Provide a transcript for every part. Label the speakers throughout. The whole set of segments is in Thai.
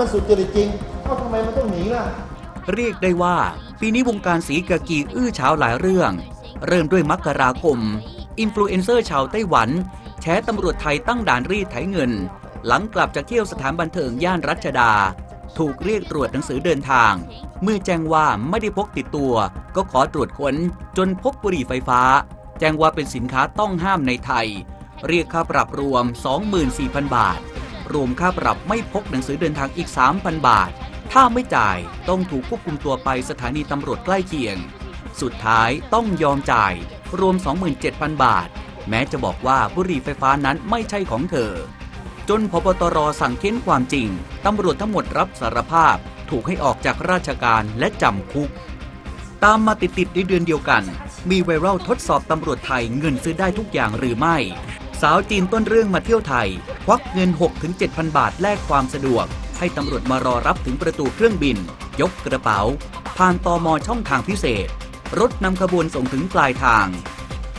Speaker 1: มันสุดจริตจริงเอ้าทำไมมันต้องหนีล่ะ
Speaker 2: เรียกได้ว่า ปีนี้วงการสีกากีอื้อฉาวหลายเรื่อง เริ่มด้วยมกราคม อินฟลูเอนเซอร์ชาวไต้หวันแฉตำรวจไทยตั้งด่านรีดไถเงิน หลังกลับจากเที่ยวสถานบันเทิงย่านรัชดา ถูกเรียกตรวจหนังสือเดินทาง เมื่อแจ้งว่าไม่ได้พกติดตัว ก็ขอตรวจค้นจนพบบุหรี่ไฟฟ้า แจ้งว่าเป็นสินค้าต้องห้ามในไทย เรียกค่าปรับรวม 24,000 บาท รวมค่าปรับไม่พกหนังสือเดินทางอีก 3,000 บาท ถ้าไม่จ่ายต้องถูกควบคุมตัวไปสถานีตำรวจใกล้เคียง สุดท้ายต้องยอมจ่าย รวม 27,000 บาท แม้จะบอกว่าบุหรี่ไฟฟ้านั้นไม่ใช่ของเธอ จนพบตรสั่งเค้นความจริงตำรวจทั้งหมดรับสารภาพ ถูกให้ออกจากราชการและจำคุก ตามมาติดๆในเดือนเดียวกัน มีไวรัลทดสอบตำรวจไทยเงินซื้อได้ทุกอย่างหรือไม่ สาวจีนต้นเรื่องมาเที่ยวไทย ควักเงิน 6-7,000 บาทแลกความสะดวก ให้ตำรวจมารอรับถึงประตูเครื่องบิน ยกกระเป๋า ผ่านตอมอช่องทางพิเศษ รถนำขบวนส่งถึงปลายทาง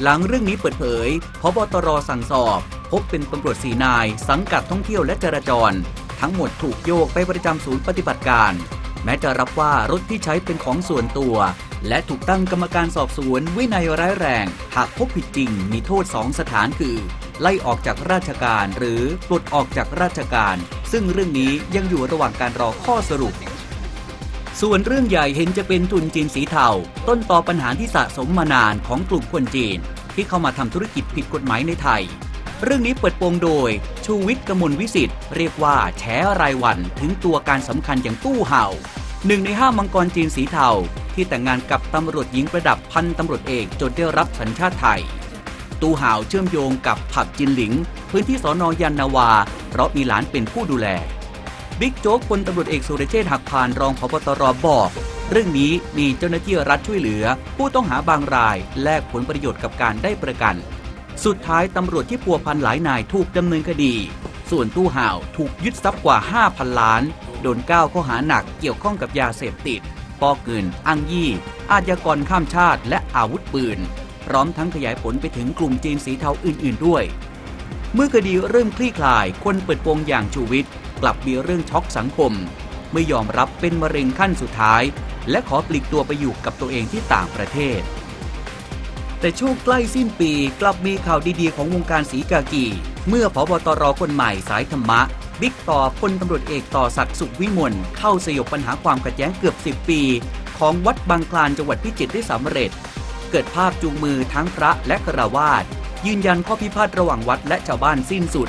Speaker 2: หลังเรื่องนี้เปิดเผยพบตรสั่งสอบ พบเป็นตำรวจสีนาย สังกัดท่องเที่ยวและจราจร ทั้งหมดถูกโยกไปประจำศูนย์ปฏิบัติการ แม้จะรับว่ารถที่ใช้เป็นของส่วนตัว และถูกตั้งกรรมการสอบสวนวินัยร้ายแรง หากพบผิดจริงมีโทษ 2 สถานคือ ไล่ออกจากราชการหรือปลดออกจากราชการ ซึ่งเรื่องนี้ยังอยู่ระหว่างการรอข้อสรุป ส่วนเรื่องใหญ่เห็นจะเป็นทุนจีนสีเทาต้นต่อปัญหาที่สะสมมานานของกลุ่มคนจีน ที่เข้ามาทำธุรกิจผิดกฎหมายในไทย เรื่องนี้เปิดโปงโดย ชูวิทย์กมลวิสิทธิ์เรียกว่าแฉรายวันถึงตัวการสำคัญอย่างตู้เห่าหนึ่งในห้ามังกรจีนสีเทาที่แต่งงานกับตำรวจหญิงประดับพันตำรวจเอกจนได้รับสัญชาติไทย ตู้ห่าวเชื่อมโยงกับผับจินหลิง พื้นที่สอนอยันนาวา เพราะมีหลานเป็นผู้ดูแล บิ๊กโจ๊กพลตำรวจเอกสุรเชษฐ์หักพานรองพบตรบอก เรื่องนี้มีเจ้าหน้าที่รัฐช่วยเหลือ ผู้ต้องหาบางรายแลกผลประโยชน์กับการได้ประกัน สุดท้ายตำรวจที่พัวพันหลายนายถูกดำเนินคดี ส่วนตู้ห่าวถูกยึดทรัพย์กว่า 5,000 ล้าน โดนก้าวข้อหาหนักเกี่ยวข้องกับยาเสพติดปอกเงินอ้างยี่ อาชญากรข้ามชาติ และอาวุธปืน พร้อมทั้งขยายผลไปถึงกลุ่มจีนสีเทาอื่น ๆ ด้วย เมื่อคดีเริ่มคลี่คลาย คนเปิดโปงอย่างชูวิทย์กลับมีเรื่องช็อกสังคม ไม่ยอมรับเป็นมะเร็งขั้นสุดท้าย และขอปลีกตัวไปอยู่กับตัวเองที่ต่างประเทศ แต่ช่วงใกล้สิ้นปีกลับมีข่าวดีๆของวงการสีกากี เมื่อพบตรคนใหม่สายธรรมะ บิ๊กต่อพลตำรวจเอกต่อศักดิ์สุขวิมลเข้าสยบปัญหาความขัดแย้งเกือบ 10 ปี ของวัดบางคลานจังหวัดพิจิตรได้สำเร็จ เกิดภาพจูงมือทั้งพระและกระวาดยืนยันข้อพิพาทระหว่างวัดและชาวบ้านสิ้นสุด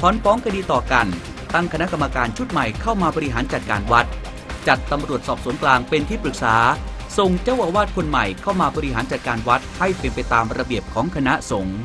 Speaker 2: ถอนฟ้องคดีต่อกัน ตั้งคณะกรรมการชุดใหม่เข้ามาบริหารจัดการวัด จัดตำรวจสอบสวนกลางเป็นที่ปรึกษา ส่งเจ้าอาวาสคนใหม่เข้ามาบริหารจัดการวัดให้เป็นไปตามระเบียบของคณะสงฆ์